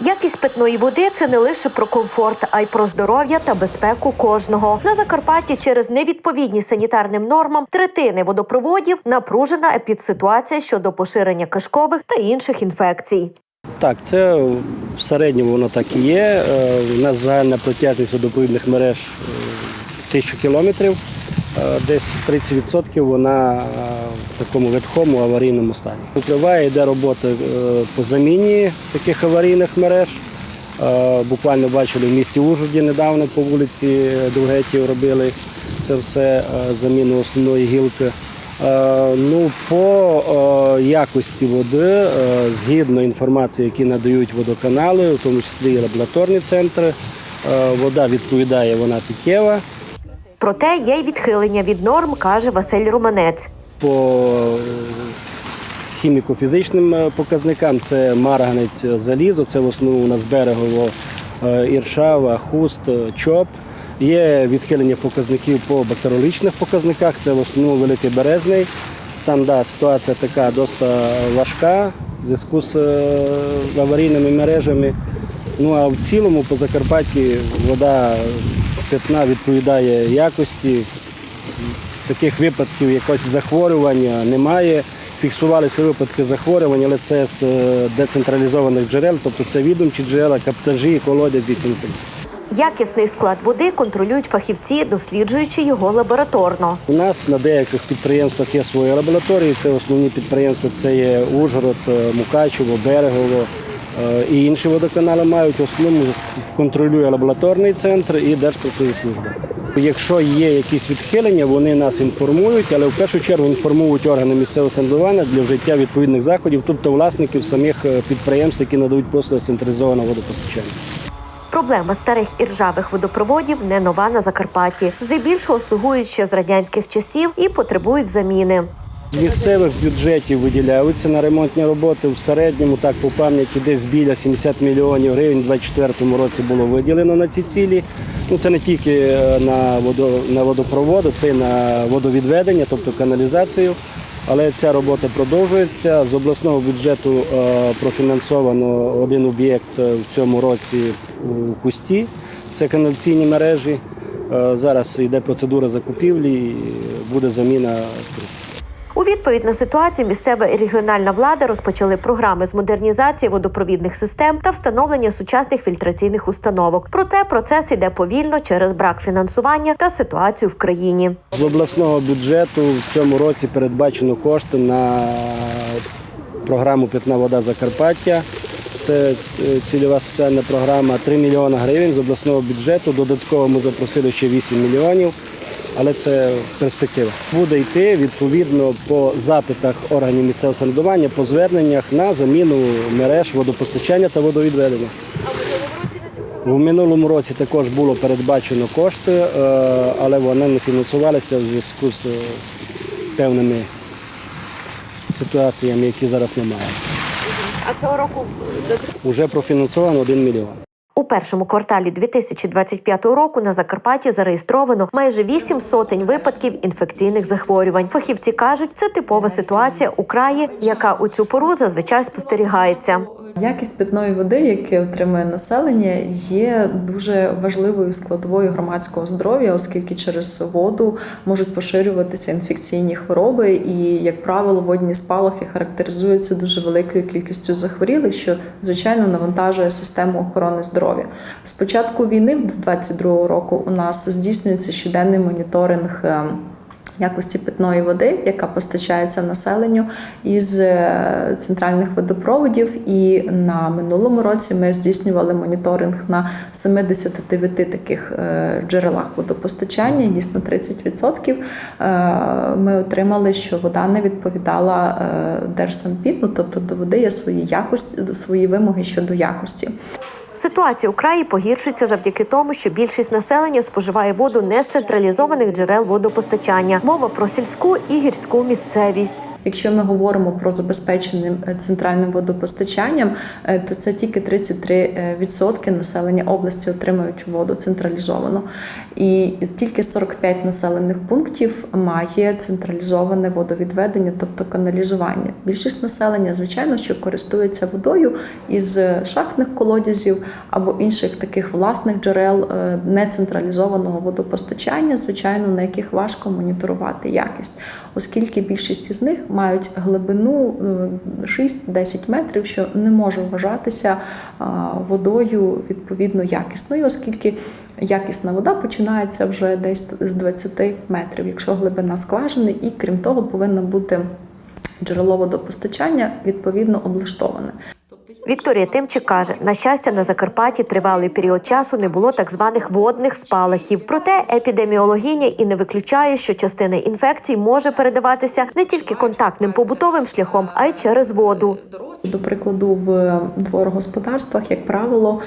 Якість питної води це не лише про комфорт, а й про здоров'я та безпеку кожного. На Закарпатті через невідповідність санітарним нормам третини водопроводів напружена епідситуація щодо поширення кишкових та інших інфекцій. Так, це в середньому воно так і є. Е, У нас загальна протяжність водопровідних мереж е, тисячу кілометрів. Е, Десь 30% вона е, в такому ветхому аварійному стані. Впливає, йде робота е, по заміні таких аварійних мереж. Буквально бачили в місті Ужгороді недавно по вулиці Довгетів робили це все заміну основної гілки. Ну, по якості води, згідно інформації, які надають водоканали, в тому числі і лабораторні центри, вода відповідає, вона питєва. Проте є й відхилення від норм, каже Василь Романець. По хіміко-фізичним е, показникам це марганець, залізо, це в основному у нас берегово е, іршава, хуст, е, чоп. Є відхилення показників по бактеріологічних показниках, це в основному великий березний. Там да, ситуація така досить важка в зв'язку з аварійними мережами. Ну а в цілому по Закарпатті вода питна відповідає якості. Таких випадків якогось захворювання немає. Фіксувалися випадки захворювання, але це з е, децентралізованих джерел, тобто це відомчі джерела, каптажі, колодязі. тому. Якісний склад води контролюють фахівці, досліджуючи його лабораторно. У нас на деяких підприємствах є свої лабораторії. Це основні підприємства, це є Ужгород, е, Мукачево, Берегово і інші водоканали мають. В основному контролює лабораторний центр і Держпродспоживслужба. Якщо є якісь відхилення, вони нас інформують, але в першу чергу інформують органи місцевого самоврядування для вжиття відповідних заходів, тобто власників самих е, підприємств, які надають послуги централізованого водопостачання. Проблема старих і ржавих водопроводів не нова на Закарпатті. Здебільшого слугують ще з радянських часів і потребують заміни. Місцевих бюджетів виділяються на ремонтні роботи. В середньому, так по пам'яті, десь біля 70 мільйонів гривень у 2024 році було виділено на ці цілі. Ну, це не тільки е, на, на водопроводи, це й на водовідведення, тобто каналізацію. Але ця робота продовжується. З обласного бюджету е, профінансовано один об'єкт е, в цьому році у Хусті. Це каналізаційні мережі. Зараз йде процедура закупівлі, і буде заміна відповідь на ситуацію місцева і регіональна влада розпочали програми з модернізації водопровідних систем та встановлення сучасних фільтраційних установок. Проте процес іде повільно через брак фінансування та ситуацію в країні. З обласного бюджету в цьому році передбачено кошти на програму Питна вода Закарпаття. Це цільова соціальна програма 3 мільйони гривень з обласного бюджету. Додатково ми запросили ще 8 мільйонів, але це перспектива. Буде йти відповідно по запитах органів місцевого самоврядування, по зверненнях на заміну мереж водопостачання та водовідведення. У минулому році також було передбачено кошти, е, але вони не фінансувалися в зв'язку з е, певними ситуаціями, які зараз ми маємо. А цього року Уже профінансовано 1 мільйон. У першому кварталі 2025 року на Закарпатті зареєстровано майже 8 сотень випадків інфекційних захворювань. Фахівці кажуть, це типова ситуація у краї, яка у цю пору зазвичай спостерігається. Якість питної води, яке отримує населення, є дуже важливою складовою громадського здоров'я, оскільки через воду можуть поширюватися інфекційні хвороби, і, як правило, водні спалахи характеризуються дуже великою кількістю захворілих, що звичайно навантажує систему охорони здоров'я. З початку війни, з 22 року, у нас здійснюється щоденний моніторинг. Якості питної води, яка постачається населенню із е, центральних водопроводів. І на минулому році ми здійснювали моніторинг на 79 таких е, джерелах водопостачання. Дійсно, 30% е, ми отримали, що вода не відповідала Держсанпіду, тобто до води є свої якості, свої вимоги щодо якості. Ситуація у краї погіршується завдяки тому, що більшість населення споживає воду не з централізованих джерел водопостачання. Мова про сільську і гірську місцевість. Якщо ми говоримо про забезпечення е, центральним водопостачанням, е, то це тільки 33% населення області отримують воду централізовано, і тільки 45 населених пунктів має централізоване водовідведення, тобто каналізування. Більшість населення, звичайно, що користується водою із шахтних колодязів або інших таких власних джерел е, нецентралізованого водопостачання, звичайно, на яких важко моніторувати якість, оскільки більшість із них мають глибину е, 6-10 метрів, що не може вважатися водою відповідно якісною, оскільки якісна вода починається вже десь з 20 метрів, якщо глибина скважини, і крім того, повинно бути джерело водопостачання відповідно облаштоване. Вікторія Тимчик каже, на щастя, на Закарпатті тривалий період часу не було так званих водних спалахів. Проте епідеміологиня і не виключає, що частина інфекцій може передаватися не тільки контактним побутовим шляхом, а й через воду. До прикладу, в дворогосподарствах, як правило,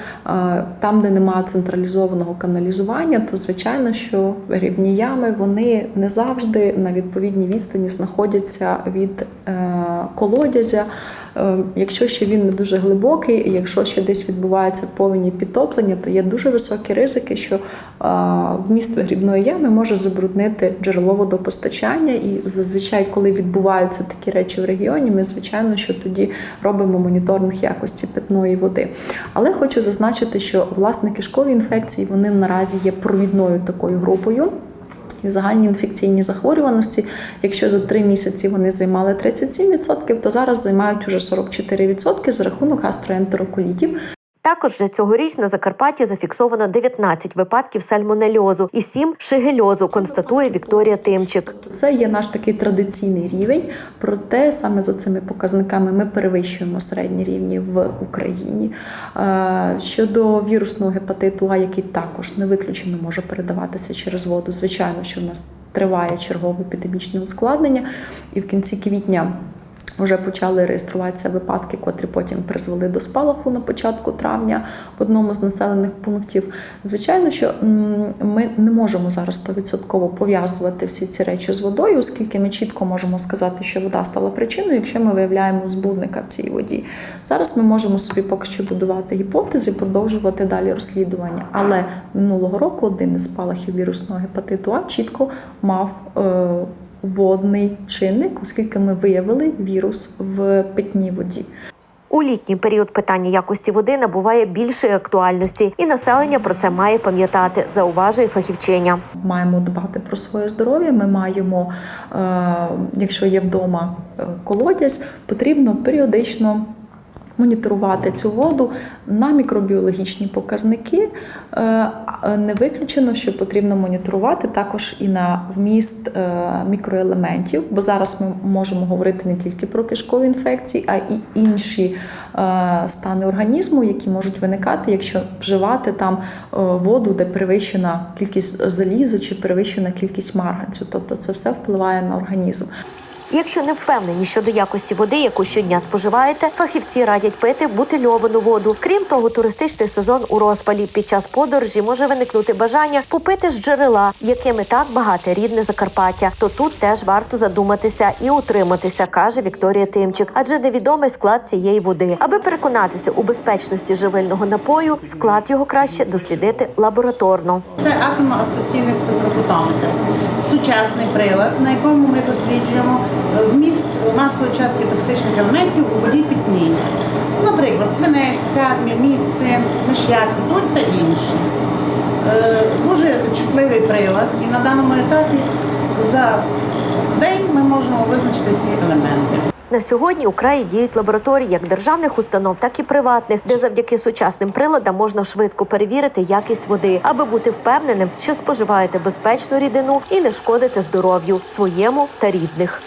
там, де немає централізованого каналізування, то звичайно, що грібні ями вони не завжди на відповідній відстані знаходяться від е, колодязя. Е, Якщо ще він не дуже глибокий, якщо ще десь відбуваються повені підтоплення, то є дуже високі ризики, що е, вміст грібної ями може забруднити джерело водопостачання. І зазвичай, коли відбуваються такі речі в регіоні, ми звичайно, що тоді робимо моніторинг якості питної води. Але хочу зазначити, що власне кишкові інфекції вони наразі є провідною такою групою. І в загальній інфекційній захворюваності, якщо за три місяці вони займали 37%, то зараз займають уже 44% за рахунок гастроентероколітів. Також вже цьогоріч на Закарпатті зафіксовано 19 випадків сальмонельозу і 7 шигельозу, констатує Вікторія Тимчик. Це є наш такий традиційний рівень. Проте саме за цими показниками ми перевищуємо середні рівні в Україні. Е, Щодо вірусного гепатиту, А, який також не виключено може передаватися через воду. Звичайно, що в нас триває чергове епідемічне ускладнення, і в кінці квітня. Вже почали реєструватися випадки, котрі потім призвели до спалаху на початку травня в одному з населених пунктів. Звичайно, що ми не можемо зараз 100% пов'язувати всі ці речі з водою, оскільки ми чітко можемо сказати, що вода стала причиною, якщо ми виявляємо збудника в цій воді. Зараз ми можемо собі поки що будувати гіпотези, продовжувати далі розслідування. Але минулого року один із спалахів вірусного гепатиту А чітко мав. Водний чинник, оскільки ми виявили вірус в питній воді. У літній період питання якості води набуває більшої актуальності, і населення про це має пам'ятати, зауважує фахівчиня. Маємо дбати про своє здоров'я. Ми маємо, е, якщо є вдома е, колодязь, потрібно періодично. Моніторувати цю воду на мікробіологічні показники. Е, Не виключено, що потрібно моніторувати також і на вміст е, мікроелементів, бо зараз ми можемо говорити не тільки про кишкові інфекції, а й інші е, стани організму, які можуть виникати, якщо вживати там воду, де перевищена кількість заліза чи перевищена кількість марганцю. Тобто це все впливає на організм. Якщо не впевнені щодо якості води, яку щодня споживаєте, фахівці радять пити бутильовану воду. Крім того, туристичний сезон у розпалі під час подорожі може виникнути бажання попити з джерела, якими так багате рідне Закарпаття. То тут теж варто задуматися і утриматися, каже Вікторія Тимчик, адже невідомий склад цієї води. Аби переконатися у безпечності живильного напою, склад його краще дослідити лабораторно. Це атомоасоційний спектрофотометр. Сучасний прилад, на якому ми досліджуємо е, вміст масової частки токсичних елементів у воді пітній. Наприклад, свинець, кадмій, мід, цинк, миш'як, ртуть та інші. Е, Дуже чутливий прилад, і на даному етапі за день ми можемо визначити всі елементи. На сьогодні у краї діють лабораторії як державних установ, так і приватних, де завдяки сучасним приладам можна швидко перевірити якість води, аби бути впевненим, що споживаєте безпечну рідину і не шкодите здоров'ю своєму та рідних.